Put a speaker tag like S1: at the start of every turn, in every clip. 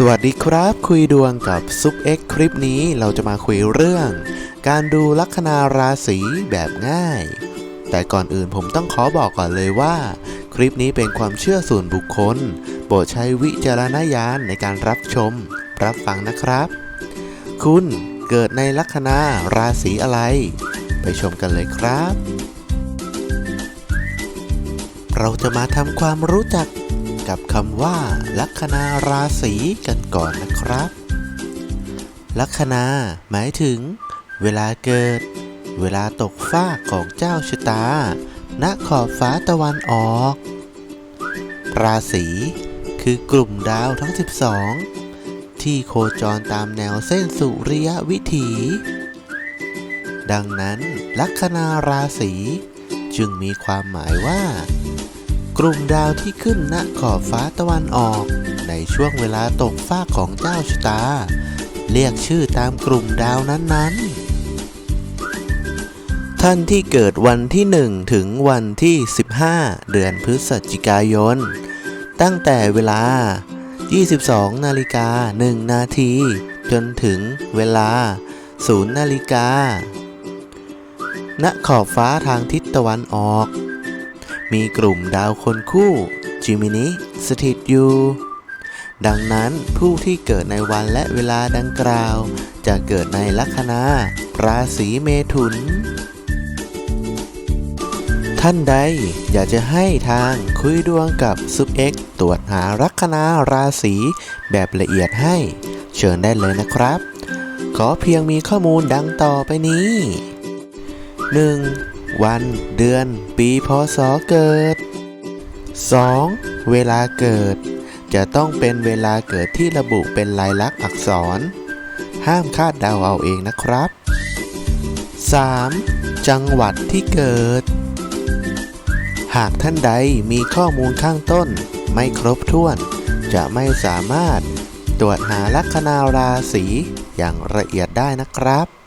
S1: สวัสดีครับคุยดวงกับซุปเอ็กคลิปนี้เราจะมาคุยเรื่อง การดูลัคนาราศีแบบง่าย แต่ก่อนอื่นผมต้องขอบอกก่อนเลยว่า คลิปนี้เป็นความเชื่อส่วนบุคคล โปรดใช้วิจารณญาณในการรับชม รับฟังนะครับ คุณเกิดในลัคนาราศีอะไร ไปชมกันเลยครับ เราจะมาทำความรู้จัก กับคำว่า ลัคนาราศีกันก่อนนะครับ ลัคนาหมายถึง เวลาเกิด เวลาตกฟ้าของเจ้าชะตา ณขอบฟ้าตะวันออก ราศีคือกลุ่มดาวทั้ง 12 ที่โคจรตามแนวเส้นสุริยวิถี ดังนั้น ลัคนาราศีจึงมีความหมายว่า กลุ่มดาวที่ขึ้นณขอบฟ้าตะวันออก ในช่วงเวลาตกฟ้าของเจ้าชะตา เรียกชื่อตามกลุ่มดาวนั้นๆ ท่านที่เกิดวันที่ 1 ถึงวันที่ 15 เดือนพฤศจิกายน ตั้งแต่เวลา 22 นาฬิกา 1 นาที จนถึงเวลา 0 นาฬิกาณขอบฟ้าทางทิศตะวันออก มีกลุ่มดาวคนคู่จิมินิสถิตอยู่ ดังนั้นผู้ที่เกิดในวันและเวลาดังกล่าว จะเกิดในลัคนาราศีเมถุน ท่านใดอยากจะให้ทางคุยดวงกับซุปเอ็กตรวจหาลัคนาราศีแบบละเอียดให้ เชิญได้เลยนะครับ ขอเพียงมีข้อมูลดังต่อไปนี้ 1. วันเดือน ปีพศเกิด 2. เวลาเกิด จะต้องเป็นเวลาเกิดที่ระบุเป็นลายลักษณ์อักษร ห้ามคาดเดาเอาเองนะครับ 3. จังหวัดที่เกิด หากท่านใดมีข้อมูลข้างต้น ไม่ครบถ้วน จะไม่สามารถตรวจหาลัคนาราศีอย่างละเอียดได้นะครับ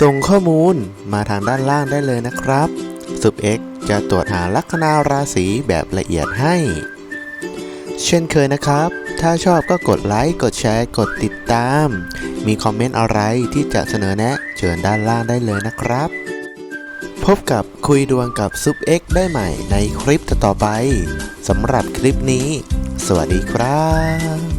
S1: ส่งข้อมูลมาทางด้านล่างได้เลยนะครับซุป X จะตรวจหาลัคนาราศีแบบละเอียดให้ เช่นเคยนะครับ ถ้าชอบก็กดไลค์ กดแชร์ กดติดตาม มีคอมเมนต์อะไรที่จะเสนอแนะเชิญด้านล่างได้เลยนะครับ พบกับคุยดวงกับซุป X ได้ใหม่ในคลิปต่อไปสำหรับคลิปนี้ สวัสดีครับ